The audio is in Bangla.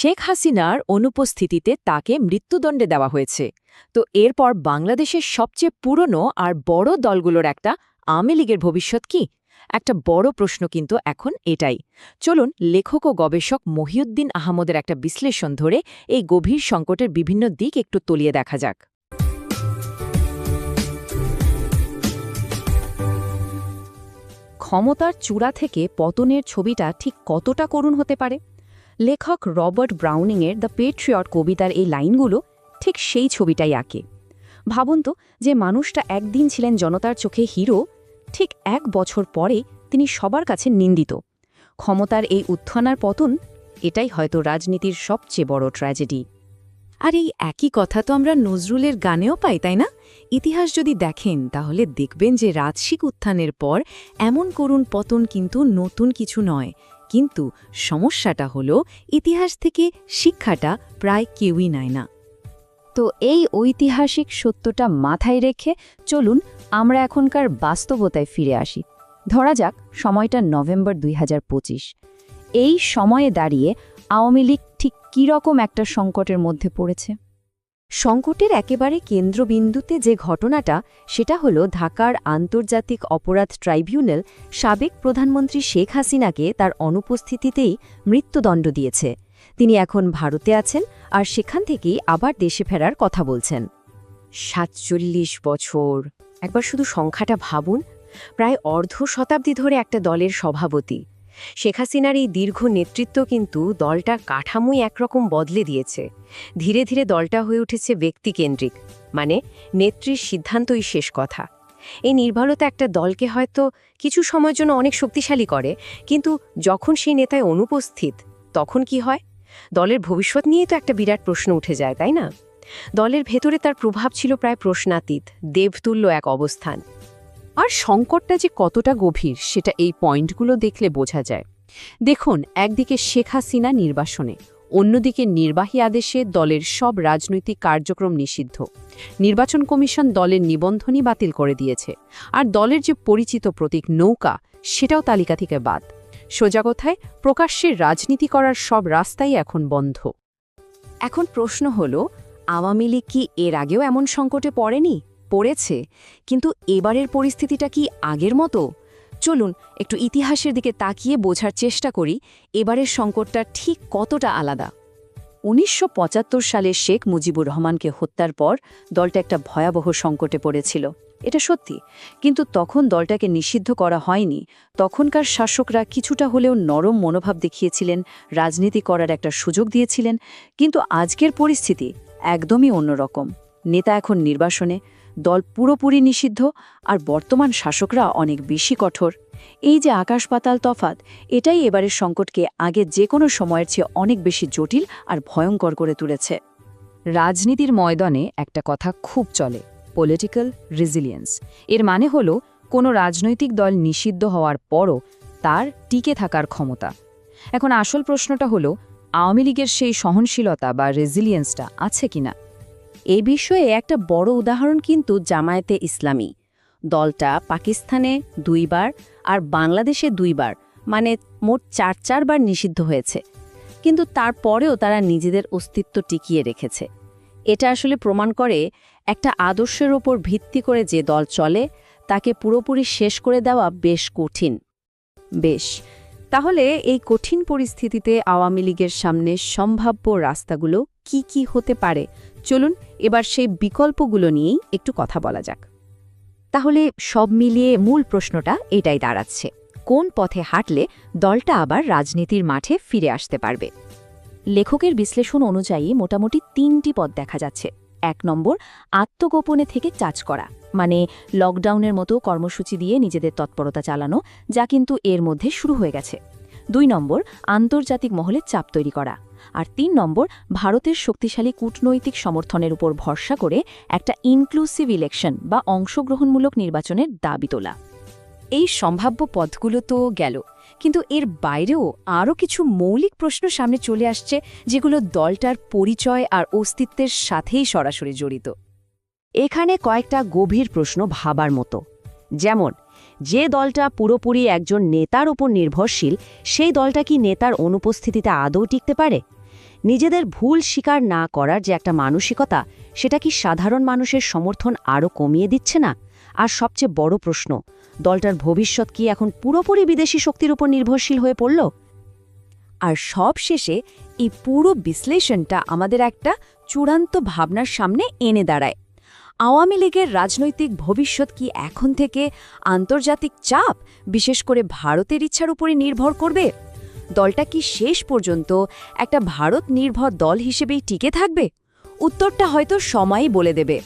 শেখ হাসিনার অনুপস্থিতিতে তাকে মৃত্যুদণ্ডে দেওয়া হয়েছে। তো এরপর বাংলাদেশের সবচেয়ে পুরনো আর বড় দলগুলোর একটা আওয়ামী লীগের ভবিষ্যৎ কি? একটা বড় প্রশ্ন কিন্তু এখন এটাই। চলুন লেখক ও গবেষক মহিউদ্দিন আহমদের একটা বিশ্লেষণ ধরে এই গভীর সংকটের বিভিন্ন দিক একটু তলিয়ে দেখা যাক। ক্ষমতার চূড়া থেকে পতনের ছবিটা ঠিক কতটা করুণ হতে পারে? লেখক রবার্ট ব্রাউনিংয়ের দ্য পেট্রিয়ট কবিতার এই লাইনগুলো ঠিক সেই ছবিটাই আঁকে। ভাবুন তো যে মানুষটা একদিন ছিলেন জনতার চোখে হিরো, ঠিক এক বছর পরে তিনি সবার কাছে নিন্দিত। ক্ষমতার এই উত্থানার পতন, এটাই হয়তো রাজনীতির সবচেয়ে বড় ট্র্যাজেডি। আর এই একই কথা তো আমরা নজরুলের গানেও পাই, তাই না? ইতিহাস যদি দেখেন, তাহলে দেখবেন যে রাজশিক উত্থানের পর এমন করুণ পতন কিন্তু নতুন কিছু নয়। কিন্তু সমস্যাটা হলো ইতিহাস থেকে শিক্ষাটা প্রায় কেউই নেয় না। তো এই ঐতিহাসিক সত্যটা মাথায় রেখে চলুন আমরা এখনকার বাস্তবতায় ফিরে আসি। ধরা যাক সময়টা নভেম্বর দুই হাজার পঁচিশ। এই সময়ে দাঁড়িয়ে আওয়ামী লীগ ঠিক কীরকম একটা সংকটের মধ্যে পড়েছে? সংকটের একেবারে কেন্দ্রবিন্দুতে যে ঘটনাটা, সেটা হলো ঢাকার আন্তর্জাতিক অপরাধ ট্রাইব্যুনাল সাবেক প্রধানমন্ত্রী শেখ হাসিনাকে তার অনুপস্থিতিতেই মৃত্যুদণ্ড দিয়েছে। তিনি এখন ভারতে আছেন আর সেখান থেকেই আবার দেশে ফেরার কথা বলছেন। সাতচল্লিশ বছর। একবার শুধু সংখ্যাটা ভাবুন, প্রায় অর্ধ শতাব্দী ধরে একটা দলের সভাপতি। শেখ হাসিনার এই দীর্ঘ নেতৃত্ব কিন্তু দলটার কাঠামোই একরকম বদলে দিয়েছে। ধীরে ধীরে দলটা হয়ে উঠেছে ব্যক্তিকেন্দ্রিক মানে নেত্রীর সিদ্ধান্তই শেষ কথা। এই নির্ভরতা একটা দলকে হয়তো কিছু সময়ের জন্য অনেক শক্তিশালী করে, কিন্তু যখন সেই নেতায় অনুপস্থিত, তখন কি হয়? দলের ভবিষ্যৎ নিয়ে তো একটা বিরাট প্রশ্ন উঠে যায়, তাই না? দলের ভেতরে তার প্রভাব ছিল প্রায় প্রশ্নাতীত, দেবতুল্য এক অবস্থান। আর সংকটটা যে কতটা গভীর, সেটা এই পয়েন্টগুলো দেখলে বোঝা যায়। দেখুন, একদিকে শেখ হাসিনা নির্বাসনে, অন্যদিকে নির্বাহী আদেশে দলের সব রাজনৈতিক কার্যক্রম নিষিদ্ধ। নির্বাচন কমিশন দলের নিবন্ধনই বাতিল করে দিয়েছে। আর দলের যে পরিচিত প্রতীক নৌকা, সেটাও তালিকা থেকে বাদ। সোজা কথায়, প্রকাশ্যে রাজনীতি করার সব রাস্তাই এখন বন্ধ। এখন প্রশ্ন হল, আওয়ামী লীগ কি এর আগেও এমন সংকটে পড়েনি? পড়েছে, কিন্তু এবারের পরিস্থিতিটা কি আগের মতো? চলুন একটু ইতিহাসের দিকে তাকিয়ে বোঝার চেষ্টা করি, এবারের সংকটটা ঠিক কতটা আলাদা। উনিশশো পঁচাত্তর সালে শেখ মুজিবুর রহমানকে হত্যার পর দলটা একটা ভয়াবহ সংকটে পড়েছিল। এটা সত্যি, কিন্তু তখন দলটাকে নিষিদ্ধ করা হয়নি। তখনকার শাসকরা কিছুটা হলেও নরম মনোভাব দেখিয়েছিলেন, রাজনীতি করার একটা সুযোগ দিয়েছিলেন, কিন্তু আজকের পরিস্থিতি একদমই অন্যরকম। নেতা এখন নির্বাসনে দল পুরোপুরি নিষিদ্ধ আর বর্তমান শাসকরা অনেক বেশি কঠোর। এই যে আকাশ পাতাল তফাত এটাই এবারের সংকটকে আগে যে কোনো সময়ের চেয়ে অনেক বেশি জটিল আর ভয়ঙ্কর করে তুলেছে। রাজনীতির ময়দানে একটা কথা খুব চলে পলিটিক্যাল রেজিলিয়েন্স এর মানে হল, কোনো রাজনৈতিক দল নিষিদ্ধ হওয়ার পরও তার টিকে থাকার ক্ষমতা। এখন আসল প্রশ্নটা হলো, আওয়ামী লীগের সেই সহনশীলতা বা রেজিলিয়েন্সটা আছে কিনা? এই বিষয়ে একটা বড় উদাহরণ কিন্তু জামায়াতে ইসলামী। দলটা পাকিস্তানে দুইবার আর বাংলাদেশে দুইবার মানে মোট চার চারবার নিষিদ্ধ হয়েছে। কিন্তু তারপরেও তারা নিজেদের অস্তিত্ব টিকিয়ে রেখেছে। এটা আসলে প্রমাণ করে একটা আদর্শের ওপর ভিত্তি করে যে দল চলে, তাকে পুরোপুরি শেষ করে দেওয়া বেশ কঠিন। বেশ, তাহলে এই কঠিন পরিস্থিতিতে আওয়ামী লীগের সামনে সম্ভাব্য রাস্তাগুলো কি কি হতে পারে চলুন এবার সেই বিকল্পগুলো নিয়েই একটু কথা বলা যাক। তাহলে সব মিলিয়ে মূল প্রশ্নটা এটাই দাঁড়াচ্ছে, কোন পথে হাঁটলে দলটা আবার রাজনীতির মাঠে ফিরে আসতে পারবে? লেখকের বিশ্লেষণ অনুযায়ী মোটামুটি তিনটি পথ দেখা যাচ্ছে। এক নম্বর, আত্মগোপনে থেকে চাচ করা মানে লকডাউনের মতো কর্মসূচি দিয়ে নিজেদের তৎপরতা চালানো, যা কিন্তু এর মধ্যে শুরু হয়ে গেছে। দুই নম্বর, আন্তর্জাতিক মহলে চাপ তৈরি করা আর তিন নম্বর, ভারতের শক্তিশালী কূটনৈতিক সমর্থনের উপর ভরসা করে একটা ইনক্লুসিভ ইলেকশন বা অংশগ্রহণমূলক নির্বাচনের দাবি তোলা। এই সম্ভাব্য পথগুলো তো গেল, কিন্তু এর বাইরেও আরও কিছু মৌলিক প্রশ্ন সামনে চলে আসছে যেগুলো দলটার পরিচয় আর অস্তিত্বের সাথেই সরাসরি জড়িত। এখানে কয়েকটা গভীর প্রশ্ন ভাবার মতো। যেমন যে দলটা পুরোপুরি একজন নেতার ওপর নির্ভরশীল, সেই দলটা কি নেতার অনুপস্থিতিতে আদৌ টিকতে পারে? নিজেদের ভুল স্বীকার না করার যে একটা মানসিকতা, সেটা কি সাধারণ মানুষের সমর্থন আরও কমিয়ে দিচ্ছে না? আর সবচেয়ে বড় প্রশ্ন, দলটার ভবিষ্যৎ কি এখন পুরোপুরি বিদেশি শক্তির উপর নির্ভরশীল হয়ে পড়ল? আর সব শেষে এই পুরো বিশ্লেষণটা আমাদের একটা চূড়ান্ত ভাবনার সামনে এনে দাঁড়ায়। আওয়ামী লীগের রাজনৈতিক ভবিষ্যৎ কি এখন থেকে আন্তর্জাতিক চাপ, বিশেষ করে ভারতের ইচ্ছার উপরে নির্ভর করবে? দলটা কি শেষ পর্যন্ত একটা ভারত নির্ভর দল হিসেবেই টিকে থাকবে? উত্তরটা হয়তো সময়ই বলে দেবে।